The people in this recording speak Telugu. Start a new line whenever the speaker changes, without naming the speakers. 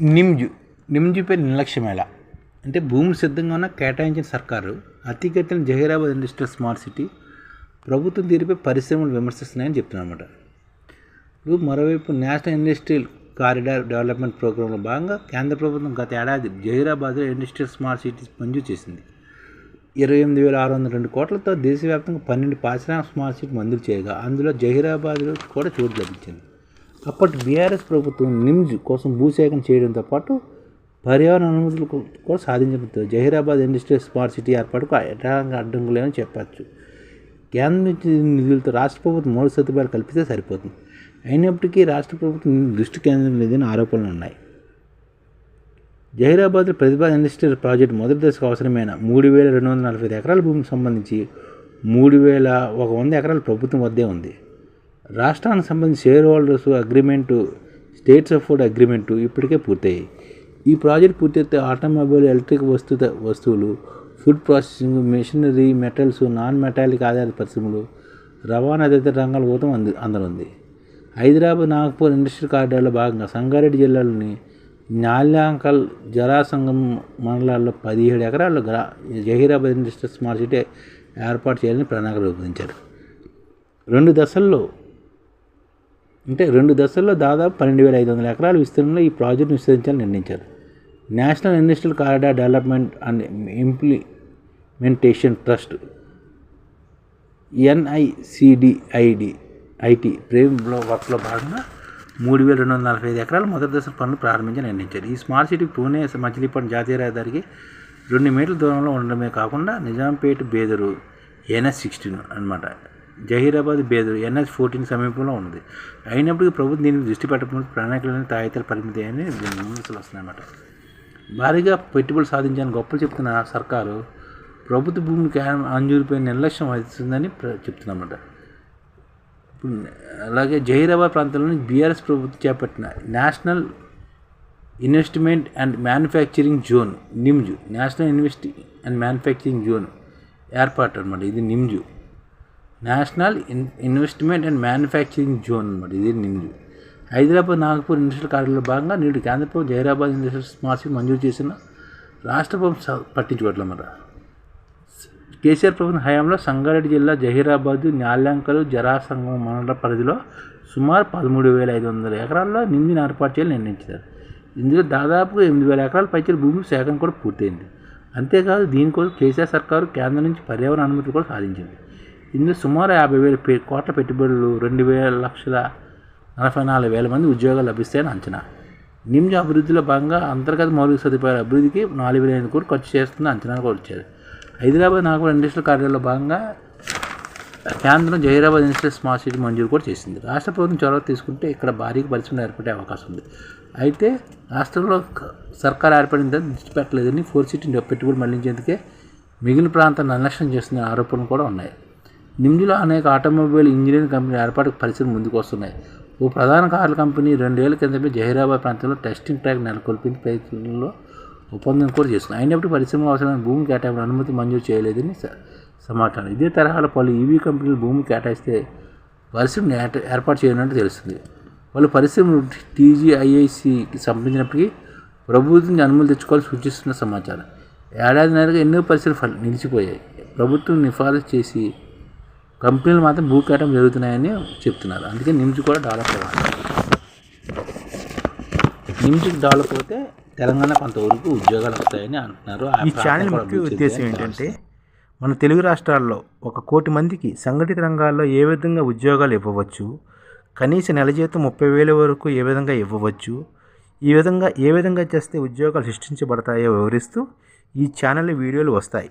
నిమ్జు నిమ్జుపై నిర్లక్ష్యమేళ. అంటే భూమి సిద్ధంగా ఉన్న కేటాయించిన సర్కారు అతిగతిన జహీరాబాద్ ఇండస్ట్రియల్ స్మార్ట్ సిటీ ప్రభుత్వం తీరుపై పరిశ్రమలు విమర్శిస్తున్నాయని చెప్తున్నారన్నమాట. ఇప్పుడు మరోవైపు నేషనల్ ఇండస్ట్రియల్ కారిడార్ డెవలప్మెంట్ ప్రోగ్రాంలో భాగంగా కేంద్ర ప్రభుత్వం గత ఏడాది జహీరాబాద్లో ఇండస్ట్రియల్ స్మార్ట్ సిటీస్ మంజూరు చేసింది. ఇరవై ఎనిమిది వేల ఆరు వందల రెండు కోట్లతో దేశవ్యాప్తంగా పన్నెండు పారిశ్రామిక స్మార్ట్ సిటీ మంజూరు చేయగా అందులో జహీరాబాద్లో కూడా చోటు లభించింది. అప్పటి బీఆర్ఎస్ ప్రభుత్వం నిమ్జ్ కోసం భూసేకరణ చేయడంతో పాటు పర్యావరణ అనుమతులు కూడా సాధించబడుతుంది జహీరాబాద్ ఇండస్ట్రియల్ స్మార్ట్ సిటీ ఏర్పాటుకు ఎలాంటి అడ్డంకు లేదని చెప్పచ్చు. కేంద్రం నుంచి నిధులతో రాష్ట్ర ప్రభుత్వం మూడు సదుపాయాలు కల్పిస్తే సరిపోతుంది. అయినప్పటికీ రాష్ట్ర ప్రభుత్వం దృష్టి కేంద్రం లేదని ఆరోపణలు ఉన్నాయి. జహీరాబాద్లో ప్రతిభా ఇండస్ట్రియల్ ప్రాజెక్టు మొదటి దశకు అవసరమైన మూడు వేల రెండు వందల నలభై ఐదు ఎకరాల భూమికి సంబంధించి మూడు వేల ఒక వంద ఎకరాలు ప్రభుత్వం వద్దే ఉంది. రాష్ట్రానికి సంబంధించి share holders agreement states of food agreement ఇప్పటికే పూర్తయ్యాయి. ఈ ప్రాజెక్ట్ పూర్తయితే ఆటోమొబైల్ ఎలక్ట్రిక్ వస్తు వస్తువులు food processing machinery metals non metallic ఆధారిత పరిశ్రమలు రవాణా తదితర రంగాల ఊతం అంది అందనుంది. హైదరాబాద్ నాగపూర్ ఇండస్ట్రియల్ కారిడార్లో భాగంగా సంగారెడ్డి జిల్లాలోని నాల్యాంకల్ జరాసంగం మండలాల్లో పదిహేడు ఎకరాల్లో గ్రా జహీరాబాద్ ఇండస్ట్రియల్ స్మార్ట్ సిటీ ఏర్పాటు చేయాలని ప్రణాళిక రూపొందించారు. రెండు దశల్లో అంటే రెండు దశల్లో దాదాపు పన్నెండు వేల ఐదు వందల ఎకరాల విస్తీర్ణంలో ఈ ప్రాజెక్టును విస్తరించాలని నిర్ణయించారు. National industrial corridor development and implementation trust NICDID IT ప్రేమ్లో వర్క్లో భాగంగా మూడు వేల రెండు వందల నలభై ఐదు ఎకరాలు మొదటి దశ పనులు ప్రారంభించి నిర్ణయించారు. ఈ స్మార్ట్ సిటీ పూణే మచిలీపట్నం జాతీయ రహదారికి రెండు మీటర్ల దూరంలో ఉండడమే కాకుండా నిజాంపేట బేదరు ఎన్ఎస్ సిక్స్టీన్ అనమాట జహీరాబాద్ బేదూరు ఎన్ఎస్ ఫోర్టీన్ సమీపంలో ఉంది అయినప్పటికీ ప్రభుత్వం దీనికి దృష్టి పెట్టకుండా ప్రణాళికలను తాయితల పరిమితి అని దీని విమర్శలు వస్తున్నాయన్నమాట. భారీగా పెట్టుబడులు సాధించాలని గొప్పలు చెప్తున్న సర్కారు ప్రభుత్వ భూమిని అంజూరిపై నిర్లక్ష్యం వహిస్తుందని చెప్తున్నమాట ఇప్పుడు అలాగే జహీరాబాద్ ప్రాంతంలోని బీఆర్ఎస్ ప్రభుత్వం చేపట్టిన national investment and manufacturing zone NIMZ national invest and manufacturing zone ఏర్పాటు అనమాట ఇది NIMZ. National in investment and manufacturing zone అనమాట ఇది నింది. హైదరాబాద్ నాగపూర్ ఇండస్ట్రియల్ కారిడార్లో భాగంగా నేడు కేంద్ర ప్రభుత్వం జహీరాబాద్ ఇండస్ట్రియల్ స్మార్ట్ సిటీ మంజూరు చేసిన రాష్ట్ర ప్రభుత్వం పట్టించుకోవట్లన్నమాట కేసీఆర్ ప్రభుత్వం హయాంలో సంగారెడ్డి జిల్లా జహీరాబాద్ న్యాల్యాంకలు జరాసంగం మండల పరిధిలో సుమారు పదమూడు వేల ఐదు వందల ఎకరాల్లో నిందిని ఏర్పాటు చేయాలని నిర్ణయించారు. ఇందులో దాదాపుగా ఎనిమిది వేల ఎకరాల పైచల భూమి సేకరణ కూడా పూర్తయింది. అంతేకాదు దీనికోసం కేసీఆర్ సర్కారు కేంద్రం నుంచి పర్యావరణ అనుమతులు కూడా సాధించింది. ఇందులో సుమారు యాభై వేల కోట్ల పెట్టుబడులు రెండు వేల లక్షల నలభై నాలుగు వేల మంది ఉద్యోగాలు లభిస్తాయని అంచనా. నిమ్జ అభివృద్ధిలో భాగంగా అంతర్గత మౌలిక సదుపాయాల అభివృద్ధికి నాలుగు వేల ఐదు కోట్లు ఖర్చు చేస్తున్న అంచనా కూడా వచ్చారు హైదరాబాద్ నాగపూర్ ఇండస్ట్రియల్ కార్యాలయంలో భాగంగా కేంద్రం జహీరాబాద్ ఇండస్ట్రియల్ స్మార్ట్ సిటీ మంజూరు కూడా చేసింది. రాష్ట్ర ప్రభుత్వం చొరవ తీసుకుంటే ఇక్కడ భారీగా పరిశ్రమలు ఏర్పడే అవకాశం ఉంది. అయితే రాష్ట్రంలో సర్కార్ ఏర్పడిన తర్వాత దృష్టి పెట్టలేదని ఫోర్ సిటీ పెట్టుబడి మళ్ళించేందుకే మిగిలిన ప్రాంతాన్ని నిర్లక్ష్యం చేస్తున్న ఆరోపణలు కూడా ఉన్నాయి. నిమ్జులో అనేక ఆటోమొబైల్ ఇంజనీరింగ్ కంపెనీలు ఏర్పాటుకు పరిస్థితులు ముందుకు వస్తున్నాయి ఓ ప్రధాన కార్ల కంపెనీ రెండేళ్ళ కిందమే జహీరాబాద్ ప్రాంతంలో టెస్టింగ్ ట్రాక్ నెలకొల్పింది. ప్రయత్నంలో ఒప్పందం కూడా చేస్తుంది అయినప్పుడు పరిశ్రమ అవసరమైన భూమి కేటాయింపు అనుమతి మంజూరు చేయలేదని సమాచారం. ఇదే తరహాలో పలు ఈవీ కంపెనీలు భూమి కేటాయిస్తే పరిశ్రమ ఏర్పాటు చేయనున్నట్టు తెలుస్తుంది. వాళ్ళు పరిశ్రమలు టీజీఐఐసికి సంబంధించినప్పటికీ ప్రభుత్వం అనుమతి తెచ్చుకోవాలని సూచిస్తున్న సమాచారం. ఏడాదిన్నరగా ఎన్నో పరిశ్రమలు నిలిచిపోయాయి. ప్రభుత్వం నిఫారసు చేసి కంపెనీలు మాత్రం భూ కేటాయింపు జరుగుతున్నాయని చెప్తున్నారు. అందుకే నిమ్స్ కూడా డెవలప్ అవ్వాలి. నిమ్స్కి డెవలప్ అవుతే తెలంగాణ కొంతవరకు ఉద్యోగాలు వస్తాయని అంటున్నారు.
ఈ ఛానల్ ముఖ్య ఉద్దేశం ఏంటంటే మన తెలుగు రాష్ట్రాల్లో ఒక కోటి మందికి సంఘటిత రంగాల్లో ఏ విధంగా ఉద్యోగాలు ఇవ్వవచ్చు కనీస నెల జీతం ముప్పై వేల వరకు ఏ విధంగా ఇవ్వవచ్చు ఈ విధంగా ఏ విధంగా చేస్తే ఉద్యోగాలు సృష్టించబడతాయో వివరిస్తూ ఈ ఛానల్ వీడియోలు వస్తాయి.